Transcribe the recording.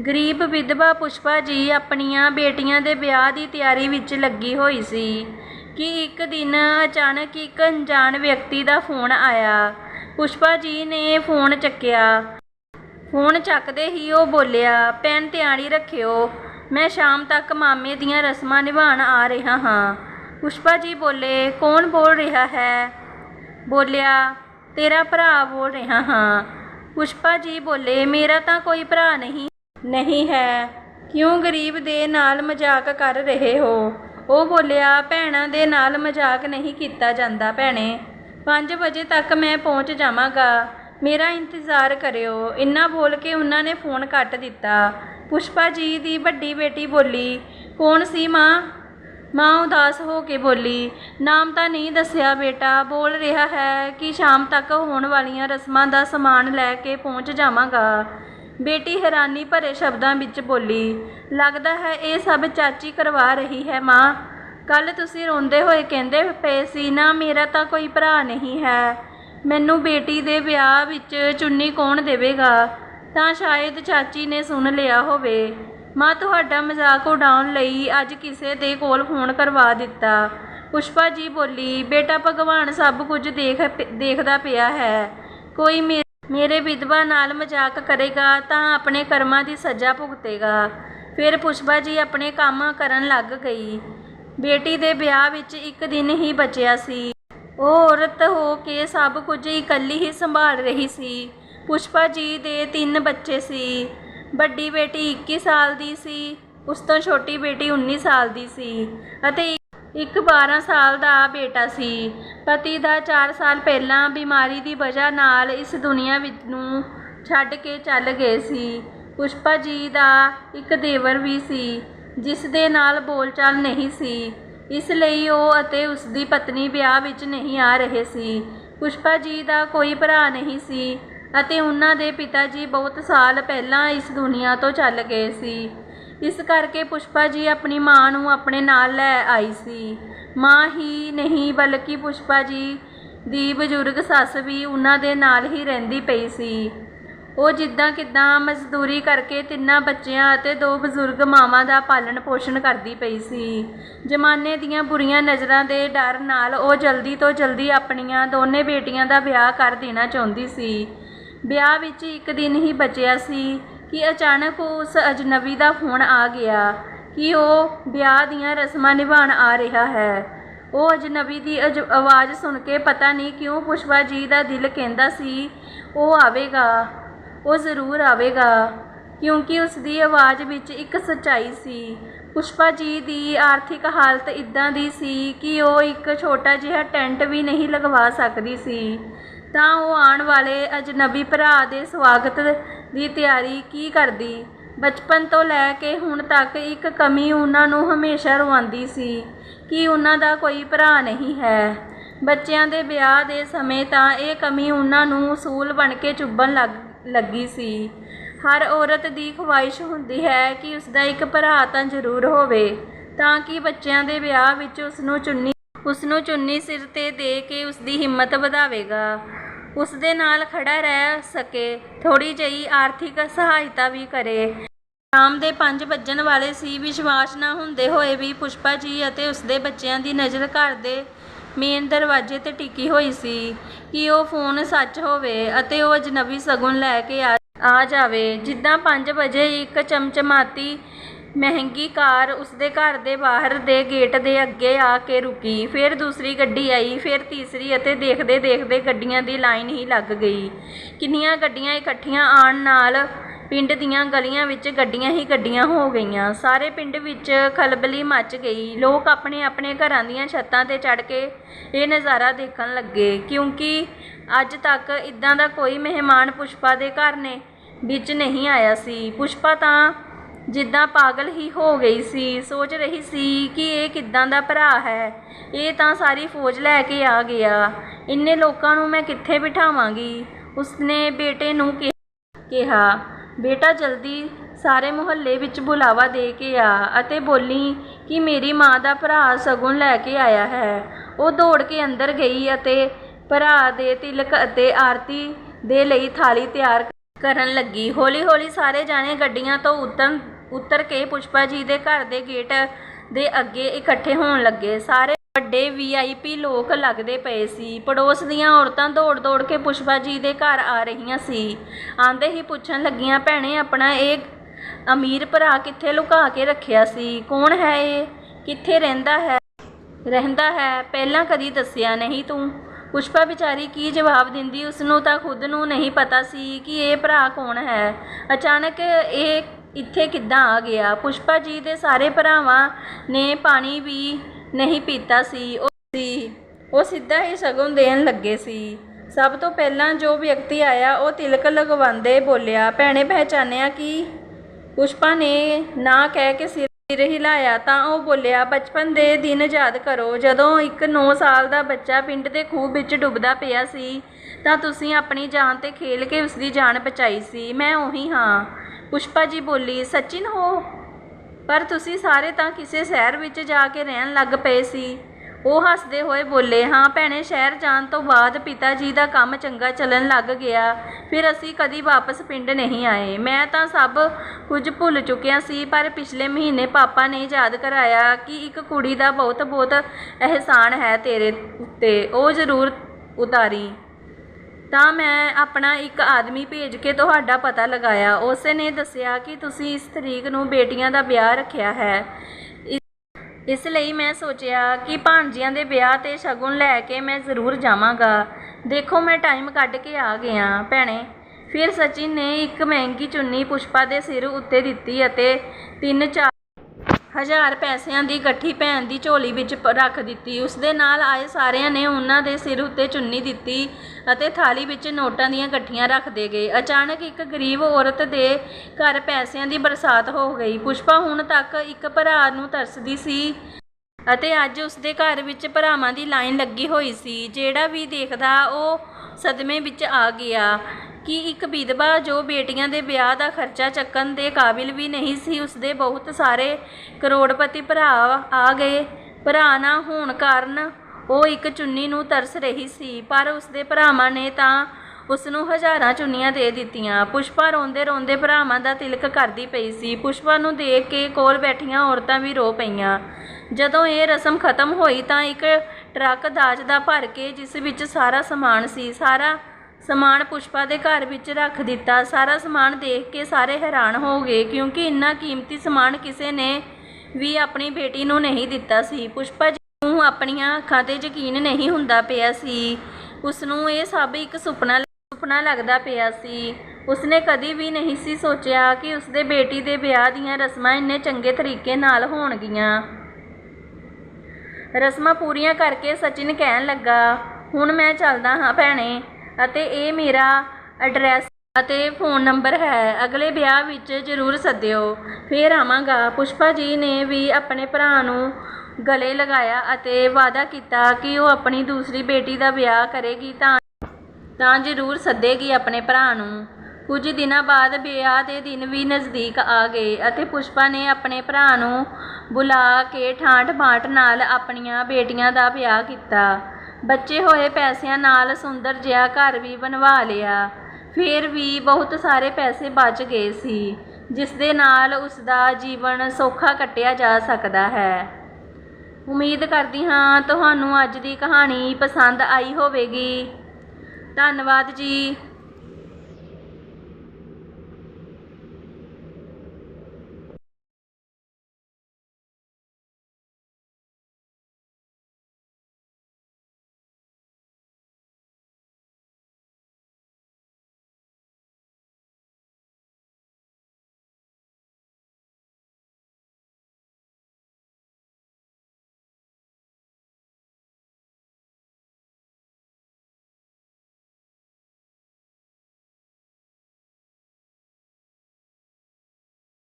ਗਰੀਬ ਵਿਧਵਾ ਪੁਸ਼ਪਾ ਜੀ ਆਪਣੀਆਂ ਬੇਟੀਆਂ ਦੇ ਵਿਆਹ ਦੀ ਤਿਆਰੀ ਵਿੱਚ ਲੱਗੀ ਹੋਈ ਸੀ। ਕਿ ਇੱਕ ਦਿਨ ਅਚਾਨਕ ਇੱਕ ਅਣਜਾਣ ਵਿਅਕਤੀ ਦਾ ਫੋਨ ਆਇਆ। ਪੁਸ਼ਪਾ ਜੀ ਨੇ ਫੋਨ ਚੱਕਿਆ। ਫੋਨ ਚੱਕਦੇ ਹੀ ਉਹ ਬੋਲਿਆ, ਪੈਨ ਤਿਆਰੀ ਰੱਖਿਓ, ਮੈਂ ਸ਼ਾਮ ਤੱਕ ਮਾਮੇ ਦੀਆਂ ਰਸਮਾਂ ਨਿਭਾਉਣ ਆ ਰਿਹਾ ਹਾਂ। ਪੁਸ਼ਪਾ ਜੀ ਬੋਲੇ, ਕੌਣ ਬੋਲ ਰਿਹਾ ਹੈ? ਬੋਲਿਆ, ਤੇਰਾ ਭਰਾ ਬੋਲ ਰਿਹਾ ਹਾਂ। ਪੁਸ਼ਪਾ ਜੀ ਬੋਲੇ, ਮੇਰਾ ਤਾਂ ਕੋਈ ਭਰਾ ਨਹੀਂ। ਨਹੀਂ ਹੈ। ਕਿਉਂ ਗਰੀਬ ਦੇ ਨਾਲ ਮਜ਼ਾਕ ਕਰ ਰਹੇ ਹੋ? ਉਹ ਬੋਲਿਆ, ਭੈਣਾਂ ਦੇ ਨਾਲ ਮਜ਼ਾਕ ਨਹੀਂ ਕੀਤਾ ਜਾਂਦਾ ਭੈਣੇ। 5 ਵਜੇ ਤੱਕ ਮੈਂ ਪਹੁੰਚ ਜਾਵਾਂਗਾ। ਮੇਰਾ ਇੰਤਜ਼ਾਰ ਕਰਿਓ। ਇੰਨਾ ਬੋਲ ਕੇ ਉਹਨਾਂ ਨੇ ਫੋਨ ਕੱਟ ਦਿੱਤਾ। ਪੁਸ਼ਪਾ ਜੀ ਦੀ ਵੱਡੀ ਬੇਟੀ ਬੋਲੀ, ਕੌਣ ਸੀ ਮਾਂ? ਮਾਂ ਉਦਾਸ ਹੋ ਕੇ ਬੋਲੀ, ਨਾਮ ਤਾਂ ਨਹੀਂ ਦੱਸਿਆ ਬੇਟਾ। ਬੋਲ ਰਿਹਾ ਹੈ ਕਿ ਸ਼ਾਮ ਤੱਕ ਹੋਣ ਵਾਲੀਆਂ ਰਸਮਾਂ ਦਾ ਸਮਾਨ ਲੈ ਕੇ ਪਹੁੰਚ ਜਾਵਾਂਗਾ। ਬੇਟੀ ਹੈਰਾਨੀ ਭਰੇ ਸ਼ਬਦਾਂ ਵਿੱਚ ਬੋਲੀ, ਲੱਗਦਾ ਹੈ ਇਹ ਸਭ ਚਾਚੀ ਕਰਵਾ ਰਹੀ ਹੈ ਮਾਂ। ਕੱਲ੍ਹ ਤੁਸੀਂ ਰੋਂਦੇ ਹੋਏ ਕਹਿੰਦੇ ਪਏ ਸੀ, ਨਾ ਮੇਰਾ ਤਾਂ ਕੋਈ ਭਰਾ ਨਹੀਂ ਹੈ। ਮੈਨੂੰ ਬੇਟੀ ਦੇ ਵਿਆਹ ਵਿੱਚ ਚੁੰਨੀ ਕੌਣ ਦੇਵੇਗਾ? ਤਾਂ ਸ਼ਾਇਦ ਚਾਚੀ ਨੇ ਸੁਣ ਲਿਆ ਹੋਵੇ। ਮਾਂ, ਤੁਹਾਡਾ ਮਜ਼ਾਕ ਉਡਾਉਣ ਲਈ ਅੱਜ ਕਿਸੇ ਦੇ ਕੋਲ ਫੋਨ ਕਰਵਾ ਦਿੱਤਾ। ਪੁਸ਼ਪਾ ਜੀ ਬੋਲੀ, ਬੇਟਾ, ਭਗਵਾਨ ਸਭ ਕੁਝ ਦੇਖ ਦੇਖਦਾ ਪਿਆ ਹੈ। ਕੋਈ ਮੇ- ਮੇਰੇ ਵਿਧਵਾ ਨਾਲ ਮਜ਼ਾਕ ਕਰੇਗਾ ਤਾਂ ਆਪਣੇ ਕਰਮਾਂ ਦੀ ਸਜ਼ਾ ਭੁਗਤੇਗਾ। ਫਿਰ ਪੁਸ਼ਪਾ ਜੀ ਆਪਣੇ ਕੰਮ ਕਰਨ ਲੱਗ ਗਈ। ਬੇਟੀ ਦੇ ਵਿਆਹ ਵਿੱਚ ਇੱਕ ਦਿਨ ਹੀ ਬਚਿਆ ਸੀ। ਉਹ ਔਰਤ ਹੋ ਕੇ ਸਭ ਕੁਝ ਇਕੱਲੀ ਹੀ ਸੰਭਾਲ ਰਹੀ ਸੀ। ਪੁਸ਼ਪਾ ਜੀ ਦੇ ਤਿੰਨ ਬੱਚੇ ਸੀ। ਵੱਡੀ ਬੇਟੀ 21 ਸਾਲ ਦੀ ਸੀ। ਉਸ ਤੋਂ ਛੋਟੀ ਬੇਟੀ 19 ਸਾਲ ਦੀ ਸੀ। ਅਤੇ ਇੱਕ 12 ਸਾਲ ਦਾ ਬੇਟਾ ਸੀ। ਪਤੀ ਦਾ ਚਾਰ ਸਾਲ ਪਹਿਲਾਂ ਬਿਮਾਰੀ ਦੀ ਵਜ੍ਹਾ ਨਾਲ ਇਸ ਦੁਨੀਆ ਵਿੱਚ ਨੂੰ ਛੱਡ ਕੇ ਚੱਲ ਗਏ ਸੀ। ਪੁਸ਼ਪਾ ਜੀ ਦਾ ਇੱਕ ਦੇਵਰ ਵੀ ਸੀ, ਜਿਸ ਦੇ ਨਾਲ ਬੋਲਚਾਲ ਨਹੀਂ ਸੀ। ਇਸ ਲਈ ਉਹ ਅਤੇ ਉਸ ਦੀ ਪਤਨੀ ਵਿਆਹ ਵਿੱਚ ਨਹੀਂ ਆ ਰਹੇ ਸੀ। ਪੁਸ਼ਪਾ ਜੀ ਦਾ ਕੋਈ ਭਰਾ ਨਹੀਂ ਸੀ ਅਤੇ ਉਹਨਾਂ ਦੇ ਪਿਤਾ ਜੀ ਬਹੁਤ ਸਾਲ ਪਹਿਲਾਂ ਇਸ ਦੁਨੀਆ ਤੋਂ ਚੱਲ ਗਏ ਸੀ। ਇਸ ਕਰਕੇ ਪੁਸ਼ਪਾ ਜੀ ਆਪਣੀ ਮਾਂ ਨੂੰ ਆਪਣੇ ਨਾਲ ਲੈ ਆਈ ਸੀ। ਮਾਂ ਹੀ ਨਹੀਂ, ਬਲਕਿ ਪੁਸ਼ਪਾ ਜੀ ਦੀ ਬਜ਼ੁਰਗ ਸੱਸ ਵੀ ਉਹਨਾਂ ਦੇ ਨਾਲ ਹੀ ਰਹਿੰਦੀ ਪਈ ਸੀ। ਉਹ ਜਿੱਦਾਂ ਕਿਦਾਂ ਮਜ਼ਦੂਰੀ ਕਰਕੇ ਤਿੰਨਾਂ ਬੱਚਿਆਂ ਅਤੇ ਦੋ ਬਜ਼ੁਰਗ ਮਾਵਾਂ ਦਾ ਪਾਲਣ ਪੋਸ਼ਣ ਕਰਦੀ ਪਈ ਸੀ। ਜ਼ਮਾਨੇ ਦੀਆਂ ਬੁਰੀਆਂ ਨਜ਼ਰਾਂ ਦੇ ਡਰ ਨਾਲ ਉਹ ਜਲਦੀ ਤੋਂ ਜਲਦੀ ਆਪਣੀਆਂ ਦੋਨੇ ਬੇਟੀਆਂ ਦਾ ਵਿਆਹ ਕਰ ਦੇਣਾ ਚਾਹੁੰਦੀ ਸੀ। ਵਿਆਹ ਵਿੱਚ ਇੱਕ ਦਿਨ ਹੀ ਬਚਿਆ ਸੀ। ਕਿ ਅਚਾਨਕ ਉਸ ਅਜਨਬੀ ਦਾ ਫੋਨ ਆ ਗਿਆ ਕਿ ਉਹ ਵਿਆਹ ਦੀਆਂ ਰਸਮਾਂ ਨਿਭਾਉਣ ਆ ਰਿਹਾ ਹੈ। ਉਹ ਅਜਨਬੀ ਦੀ ਅਜ, ਆਵਾਜ਼ ਸੁਣ ਕੇ ਪਤਾ ਨਹੀਂ ਕਿਉਂ ਪੁਸ਼ਪਾ ਜੀ ਦਾ ਦਿਲ ਕਹਿੰਦਾ ਸੀ, ਉਹ ਆਵੇਗਾ, ਉਹ ਜ਼ਰੂਰ ਆਵੇਗਾ। ਕਿਉਂਕਿ ਉਸ ਦੀ ਆਵਾਜ਼ ਵਿੱਚ ਇੱਕ ਸੱਚਾਈ ਸੀ। ਪੁਸ਼ਪਾ ਜੀ ਦੀ ਆਰਥਿਕ ਹਾਲਤ ਇਦਾਂ ਦੀ ਸੀ ਕਿ ਉਹ ਇੱਕ ਛੋਟਾ ਜਿਹਾ ਟੈਂਟ ਵੀ ਨਹੀਂ ਲਗਵਾ ਸਕਦੀ ਸੀ। ਤਾਂ ਉਹ ਆਉਣ ਵਾਲੇ ਅਜਨਬੀ ਭਰਾ ਦੇ ਸਵਾਗਤ ਦੀ ਤਿਆਰੀ ਕੀ ਕਰਦੀ? ਬਚਪਨ ਤੋਂ ਲੈ ਕੇ ਹੁਣ ਤੱਕ ਇੱਕ ਕਮੀ ਉਹਨਾਂ ਨੂੰ ਹਮੇਸ਼ਾ ਰਵਾਉਂਦੀ ਸੀ ਕਿ ਉਹਨਾਂ ਦਾ ਕੋਈ ਭਰਾ ਨਹੀਂ ਹੈ। ਬੱਚਿਆਂ ਦੇ ਵਿਆਹ ਦੇ ਸਮੇਂ ਤਾਂ ਇਹ ਕਮੀ ਉਹਨਾਂ ਨੂੰ ਅਸੂਲ ਬਣ ਕੇ ਚੁੱਭਣ ਲੱਗ, ਲੱਗੀ ਸੀ। ਹਰ ਔਰਤ ਦੀ ਖਵਾਹਿਸ਼ ਹੁੰਦੀ ਹੈ ਕਿ ਉਸ ਦਾ ਇੱਕ ਭਰਾ ਤਾਂ ਜ਼ਰੂਰ ਹੋਵੇ, ਤਾਂ ਕਿ ਬੱਚਿਆਂ ਦੇ ਵਿਆਹ ਵਿੱਚ ਉਸ ਨੂੰ ਚੁੰਨੀ ਉਸ ਨੂੰ ਚੁੰਨੀ ਸਿਰ ਤੇ ਦੇ ਕੇ ਉਸ ਦੀ ਹਿੰਮਤ ਵਧਾਵੇਗਾ। ਉਸ ਦੇ ਨਾਲ ਖੜਾ ਰਹਿ ਸਕੇ ਥੋੜੀ ਜਿਹੀ ਆਰਥਿਕ ਸਹਾਇਤਾ ਵੀ ਕਰੇ। ਸ਼ਾਮ ਦੇ 5 ਵੱਜਣ ਵਾਲੇ ਸੀ, ਵਿਸ਼ਵਾਸ ਨਾ ਹੁੰਦੇ ਹੋਏ ਵੀ ਪੁਸ਼ਪਾ ਜੀ ਅਤੇ ਉਸਦੇ ਬੱਚਿਆਂ ਦੀ ਨਜ਼ਰ ਘਰ ਦੇ ਮੇਨ ਦਰਵਾਜ਼ੇ ਤੇ ਟਿਕੀ ਹੋਈ ਸੀ ਕਿ ਉਹ ਫੋਨ ਸੱਚ ਹੋਵੇ ਅਤੇ ਉਹ ਅਜਨਬੀ ਸਗੁਨ ਲੈ ਕੇ ਆ ਆ ਜਾਵੇ। ਜਿੱਦਾਂ 5 ਵਜੇ ਇੱਕ ਚਮਚਮਾਤੀ ਮਹਿੰਗੀ ਕਾਰ ਉਸਦੇ ਘਰ ਦੇ ਬਾਹਰ ਦੇ ਗੇਟ ਦੇ ਅੱਗੇ ਆ ਕੇ ਰੁਕੀ। ਫਿਰ ਦੂਸਰੀ ਗੱਡੀ ਆਈ, ਫਿਰ ਤੀਸਰੀ ਅਤੇ ਦੇਖਦੇ ਦੇਖਦੇ ਗੱਡੀਆਂ ਦੀ ਲਾਈਨ ਹੀ ਲੱਗ ਗਈ। ਕਿੰਨੀਆਂ ਗੱਡੀਆਂ ਇਕੱਠੀਆਂ ਆਉਣ ਨਾਲ ਪਿੰਡ ਦੀਆਂ ਗਲੀਆਂ ਵਿੱਚ ਗੱਡੀਆਂ ਹੀ ਗੱਡੀਆਂ ਹੋ ਗਈਆਂ। ਸਾਰੇ ਪਿੰਡ ਵਿੱਚ ਖਲਬਲੀ ਮੱਚ ਗਈ। ਲੋਕ ਆਪਣੇ ਆਪਣੇ ਘਰਾਂ ਦੀਆਂ ਛੱਤਾਂ ਤੇ ਚੜ੍ਹ ਕੇ ਇਹ ਨਜ਼ਾਰਾ ਦੇਖਣ ਲੱਗੇ, ਕਿਉਂਕਿ ਅੱਜ ਤੱਕ ਇੱਦਾਂ ਦਾ ਕੋਈ ਮਹਿਮਾਨ ਪੁਸ਼ਪਾ ਦੇ ਘਰ ਨੇ ਵਿੱਚ ਨਹੀਂ ਆਇਆ ਸੀ। ਪੁਸ਼ਪਾ ਤਾਂ ਜਿੱਦਾਂ ਪਾਗਲ ਹੀ ਹੋ ਗਈ ਸੀ, ਸੋਚ ਰਹੀ ਸੀ ਕਿ ਇਹ ਕਿੱਦਾਂ ਦਾ ਭਰਾ ਹੈ। ਇਹ ਤਾਂ ਸਾਰੀ ਫੌਜ ਲੈ ਕੇ ਆ ਗਿਆ। ਇੰਨੇ ਲੋਕਾਂ ਨੂੰ ਮੈਂ ਕਿੱਥੇ ਬਿਠਾਵਾਂਗੀ? ਉਸਨੇ ਬੇਟੇ ਨੂੰ ਕਿਹਾ, ਬੇਟਾ, ਜਲਦੀ ਸਾਰੇ ਮੁਹੱਲੇ ਵਿੱਚ ਬੁਲਾਵਾ ਦੇ ਕੇ ਆ ਅਤੇ ਬੋਲੀ ਕਿ ਮੇਰੀ ਮਾਂ ਦਾ ਭਰਾ ਸਗੁਨ ਲੈ ਕੇ ਆਇਆ ਹੈ। ਉਹ ਦੌੜ ਕੇ ਅੰਦਰ ਗਈ ਅਤੇ ਭਰਾ ਦੇ ਤਿਲਕ ਅਤੇ ਆਰਤੀ ਦੇ ਲਈ ਥਾਲੀ ਤਿਆਰ ਕਰਨ ਲੱਗੀ। ਹੌਲੀ ਹੌਲੀ ਸਾਰੇ ਜਾਣੇ ਗੱਡੀਆਂ ਤੋਂ ਉਤਰਨ ਉਤਰ ਕੇ ਪੁਸ਼ਪਾ ਜੀ ਦੇ ਘਰ ਦੇ ਗੇਟ ਦੇ ਅੱਗੇ ਇਕੱਠੇ ਹੋਣ ਲੱਗੇ। ਸਾਰੇ ਵੱਡੇ ਵੀਆਈਪੀ ਲੋਕ ਲੱਗਦੇ ਪਏ ਸੀ। ਪੜੋਸ ਦੀਆਂ ਔਰਤਾਂ ਦੌੜ ਦੌੜ ਕੇ ਪੁਸ਼ਪਾ ਜੀ ਦੇ ਘਰ ਆ ਰਹੀਆਂ ਸੀ। ਆਂਦੇ ਹੀ ਪੁੱਛਣ ਲੱਗੀਆਂ, ਭੈਣੇ, ਆਪਣਾ ਇਹ ਅਮੀਰ ਭਰਾ ਕਿੱਥੇ ਲੁਕਾ ਕੇ ਰੱਖਿਆ ਸੀ? ਕੌਣ ਹੈ ਇਹ? ਕਿੱਥੇ ਰਹਿੰਦਾ ਹੈ? ਰਹਿੰਦਾ ਹੈ? ਪਹਿਲਾਂ ਕਦੀ ਦੱਸਿਆ ਨਹੀਂ ਤੂੰ? ਪੁਸ਼ਪਾ ਵਿਚਾਰੀ ਕੀ ਜਵਾਬ ਦਿੰਦੀ? ਉਸ ਨੂੰ ਤਾਂ ਖੁਦ ਨੂੰ ਨਹੀਂ ਪਤਾ ਸੀ ਕਿ ਇਹ ਭਰਾ ਕੌਣ ਹੈ। ਅਚਾਨਕ ਇਹ ਇੱਥੇ ਕਿੱਦਾਂ ਆ ਗਿਆ? ਪੁਸ਼ਪਾ ਜੀ ਦੇ ਸਾਰੇ ਭਰਾਵਾਂ ਨੇ ਪਾਣੀ ਵੀ ਨਹੀਂ ਪੀਤਾ ਸੀ। ਉਹ ਸੀ, ਉਹ ਸਿੱਧਾ ਹੀ ਸ਼ਗਨ ਦੇਣ ਲੱਗੇ ਸੀ। ਸਭ ਤੋਂ ਪਹਿਲਾਂ ਜੋ ਵਿਅਕਤੀ ਆਇਆ, ਉਹ ਤਿਲਕ ਲਗਵਾਉਂਦੇ ਬੋਲਿਆ, ਭੈਣੇ, ਪਹਿਚਾਨਿਆ ਕਿ? ਪੁਸ਼ਪਾ ਨੇ ਨਾ ਕਹਿ ਕੇ ਸਿਰ ਸਿਰ ਹਿਲਾਇਆ ਤਾਂ ਉਹ ਬੋਲਿਆ, ਬਚਪਨ ਦੇ ਦਿਨ ਯਾਦ ਕਰੋ, ਜਦੋਂ ਇੱਕ 9 ਸਾਲ ਦਾ ਬੱਚਾ ਪਿੰਡ ਦੇ ਖੂਹ ਵਿੱਚ ਡੁੱਬਦਾ ਪਿਆ ਸੀ ਤਾਂ ਤੁਸੀਂ ਆਪਣੀ ਜਾਨ ਤੇ ਖੇਲ ਕੇ ਉਸ ਦੀ ਜਾਨ ਬਚਾਈ ਸੀ। ਮੈਂ ਉਹੀ ਹਾਂ। ਪੁਸ਼ਪਾ ਜੀ ਬੋਲੀ, ਸਚਿਨ ਹੋ। ਪਰ ਤੁਸੀਂ ਸਾਰੇ ਤਾਂ ਕਿਸੇ ਸ਼ਹਿਰ ਵਿੱਚ ਜਾ ਕੇ ਰਹਿਣ ਲੱਗ ਪਏ ਸੀ ਉਹ ਹੱਸਦੇ ਹੋਏ ਬੋਲੇ, ਹਾਂ ਭੈਣੇ, ਸ਼ਹਿਰ ਜਾਣ ਤੋਂ ਬਾਅਦ ਪਿਤਾ ਜੀ ਦਾ ਕੰਮ ਚੰਗਾ ਚੱਲਣ ਲੱਗ ਗਿਆ। ਫਿਰ ਅਸੀਂ ਕਦੀ ਵਾਪਸ ਪਿੰਡ ਨਹੀਂ ਆਏ। ਮੈਂ ਤਾਂ ਸਭ ਕੁਝ ਭੁੱਲ ਚੁੱਕਿਆ ਸੀ, ਪਰ ਪਿਛਲੇ ਮਹੀਨੇ ਪਾਪਾ ਨੇ ਯਾਦ ਕਰਾਇਆ ਕਿ ਇੱਕ ਕੁੜੀ ਦਾ ਬਹੁਤ ਬਹੁਤ ਅਹਿਸਾਨ ਹੈ ਤੇਰੇ ਉੱਤੇ। ਉਹ ਜ਼ਰੂਰ ਉਤਾਰੀ। ਤਾਂ ਮੈਂ ਆਪਣਾ ਇੱਕ ਆਦਮੀ ਭੇਜ ਕੇ ਤੁਹਾਡਾ ਪਤਾ ਲਗਾਇਆ। ਉਸ ਨੇ ਦੱਸਿਆ ਕਿ ਤੁਸੀਂ ਇਸ ਤਰੀਕ ਨੂੰ ਬੇਟੀਆਂ ਦਾ ਵਿਆਹ ਰੱਖਿਆ ਹੈ। ਇਸ- ਲਈ ਮੈਂ ਸੋਚਿਆ ਕਿ ਭਾਣਜੀਆਂ ਦੇ ਵਿਆਹ ਤੇ ਸ਼ਗੁਨ ਲੈ ਕੇ ਮੈਂ ਜ਼ਰੂਰ ਜਾਵਾਂਗਾ। ਦੇਖੋ ਮੈਂ ਟਾਈਮ ਕੱਢ ਕੇ ਆ ਗਿਆ। ਭੈਣੇ, ਫਿਰ ਸਚਿਨ ਨੇ ਇੱਕ ਮਹਿੰਗੀ ਚੁੰਨੀ ਪੁਸ਼ਪਾ ਦੇ ਸਿਰ ਉੱਤੇ ਦਿੱਤੀ ਅਤੇ ਤਿੰਨ ਚਾਰ ਹਜ਼ਾਰ ਪੈਸਿਆਂ ਦੀ ਗੱਠੀ ਭੈਣ ਦੀ ਝੋਲੀ ਵਿੱਚ ਪ- ਰੱਖ ਦਿੱਤੀ। ਉਸ ਦੇ ਨਾਲ ਆਏ ਸਾਰਿਆਂ ਨੇ ਉਹਨਾਂ ਦੇ ਸਿਰ ਉੱਤੇ ਚੁੰਨੀ ਦਿੱਤੀ ਅਤੇ ਥਾਲੀ ਵਿੱਚ ਨੋਟਾਂ ਦੀਆਂ ਗੱਠੀਆਂ ਰੱਖਦੇ ਗਏ। ਅਚਾਨਕ ਇੱਕ ਗਰੀਬ ਔਰਤ ਦੇ ਘਰ ਪੈਸਿਆਂ ਦੀ ਬਰਸਾਤ ਹੋ ਗਈ। ਪੁਸ਼ਪਾ ਹੁਣ ਤੱਕ ਇੱਕ ਭਰਾ ਨੂੰ ਤਰਸਦੀ ਸੀ ਅਤੇ ਅੱਜ ਉਸਦੇ ਘਰ ਵਿੱਚ ਭਰਾਵਾਂ ਦੀ ਲਾਈਨ ਲੱਗੀ ਹੋਈ ਸੀ। ਜਿਹੜਾ ਵੀ ਦੇਖਦਾ ਉਹ ਸਦਮੇ ਵਿੱਚ ਆ ਗਿਆ। ਕਿ ਇੱਕ ਵਿਧਵਾ ਜੋ ਬੇਟੀਆਂ ਦੇ ਵਿਆਹ ਦਾ ਖਰਚਾ ਚੱਕਣ ਦੇ ਕਾਬਿਲ ਵੀ ਨਹੀਂ ਸੀ, ਉਸਦੇ ਬਹੁਤ ਸਾਰੇ ਕਰੋੜਪਤੀ ਭਰਾ ਆ ਗਏ। ਭਰਾ ਨਾ ਹੋਣ ਕਾਰਨ ਉਹ ਇੱਕ ਚੁੰਨੀ ਨੂੰ ਤਰਸ ਰਹੀ ਸੀ, ਪਰ ਉਸਦੇ ਭਰਾਵਾਂ ਨੇ ਤਾਂ ਉਸ ਨੂੰ ਹਜ਼ਾਰਾਂ ਚੁੰਨੀਆਂ ਦੇ ਦਿੱਤੀਆਂ। ਪੁਸ਼ਪਾ ਰੋਂਦੇ ਰੋਂਦੇ ਭਰਾਵਾਂ ਦਾ ਤਿਲਕ ਕਰਦੀ ਪਈ ਸੀ। ਪੁਸ਼ਪਾ ਨੂੰ ਦੇਖ ਕੇ ਕੋਲ ਬੈਠੀਆਂ ਔਰਤਾਂ ਵੀ ਰੋ ਪਈਆਂ। ਜਦੋਂ ਇਹ ਰਸਮ ਖਤਮ ਹੋਈ ਤਾਂ ਇੱਕ ਟਰੱਕ ਦਾਜ ਦਾ ਭਰ ਕੇ ਜਿਸ ਵਿੱਚ ਸਾਰਾ ਸਮਾਨ ਸੀ, ਸਾਰਾ ਸਮਾਨ ਪੁਸ਼ਪਾ ਦੇ ਘਰ ਵਿੱਚ ਰੱਖ ਦਿੱਤਾ। ਸਾਰਾ ਸਮਾਨ ਦੇਖ ਕੇ ਸਾਰੇ ਹੈਰਾਨ ਹੋ ਗਏ, ਕਿਉਂਕਿ ਇੰਨਾ ਕੀਮਤੀ ਸਮਾਨ ਕਿਸੇ ਨੇ ਵੀ ਆਪਣੀ ਬੇਟੀ ਨੂੰ ਨਹੀਂ ਦਿੱਤਾ ਸੀ। ਪੁਸ਼ਪਾ ਜੀ ਨੂੰ ਆਪਣੀਆਂ ਅੱਖਾਂ ਤੇ ਯਕੀਨ ਨਹੀਂ ਹੁੰਦਾ ਪਿਆ ਸੀ। ਉਸ ਨੂੰ ਇਹ ਸਭ ਇੱਕ ਸੁਪਨਾ ਸੁਪਨਾ ਲੱਗਦਾ ਪਿਆ ਸੀ। ਉਸਨੇ ਕਦੀ ਵੀ ਨਹੀਂ ਸੀ ਸੋਚਿਆ ਕਿ ਉਸਦੇ ਬੇਟੀ ਦੇ ਵਿਆਹ ਦੀਆਂ ਰਸਮਾਂ ਇੰਨੇ ਚੰਗੇ ਤਰੀਕੇ ਨਾਲ ਹੋਣਗੀਆਂ। ਰਸਮਾਂ ਪੂਰੀਆਂ ਕਰਕੇ ਸਚਿਨ ਕਹਿਣ ਲੱਗਾ, ਹੁਣ ਮੈਂ ਚੱਲਦਾ ਹਾਂ ਭੈਣੇ। ਅਤੇ ਇਹ ਮੇਰਾ ਐਡਰੈਸ ਅਤੇ ਫੋਨ ਨੰਬਰ ਹੈ। ਅਗਲੇ ਵਿਆਹ ਵਿੱਚ ਜ਼ਰੂਰ ਸੱਦਿਓ। ਫਿਰ ਆਵਾਂਗਾ। ਪੁਸ਼ਪਾ ਜੀ ਨੇ ਵੀ ਆਪਣੇ ਭਰਾ ਨੂੰ ਗਲੇ ਲਗਾਇਆ ਅਤੇ ਵਾਅਦਾ ਕੀਤਾ ਕਿ ਉਹ ਆਪਣੀ ਦੂਸਰੀ ਬੇਟੀ ਦਾ ਵਿਆਹ ਕਰੇਗੀ ਤਾਂ ਤਾਂ ਜ਼ਰੂਰ ਸੱਦੇਗੀ ਆਪਣੇ ਭਰਾ ਨੂੰ। ਕੁਝ ਦਿਨਾਂ ਬਾਅਦ ਵਿਆਹ ਦੇ ਦਿਨ ਵੀ ਨਜ਼ਦੀਕ ਆ ਗਏ ਅਤੇ ਪੁਸ਼ਪਾ ਨੇ ਆਪਣੇ ਭਰਾ ਨੂੰ ਬੁਲਾ ਕੇ ਠਾਂਠ ਬਾਂਠ ਨਾਲ ਆਪਣੀਆਂ ਬੇਟੀਆਂ ਦਾ ਵਿਆਹ ਕੀਤਾ। ਬੱਚੇ ਹੋਏ ਪੈਸਿਆਂ ਨਾਲ ਸੁੰਦਰ ਜਿਹਾ ਘਰ ਵੀ ਬਣਵਾ ਲਿਆ। ਫਿਰ ਵੀ ਬਹੁਤ ਸਾਰੇ ਪੈਸੇ ਬਚ ਗਏ ਸੀ ਜਿਸ ਦੇ ਨਾਲ ਉਸ ਦਾ ਜੀਵਨ ਸੌਖਾ ਕੱਟਿਆ ਜਾ ਸਕਦਾ ਹੈ। ਉਮੀਦ ਕਰਦੀ ਹਾਂ ਤੁਹਾਨੂੰ ਅੱਜ ਦੀ ਕਹਾਣੀ ਪਸੰਦ ਆਈ ਹੋਵੇਗੀ। ਧੰਨਵਾਦ ਜੀ।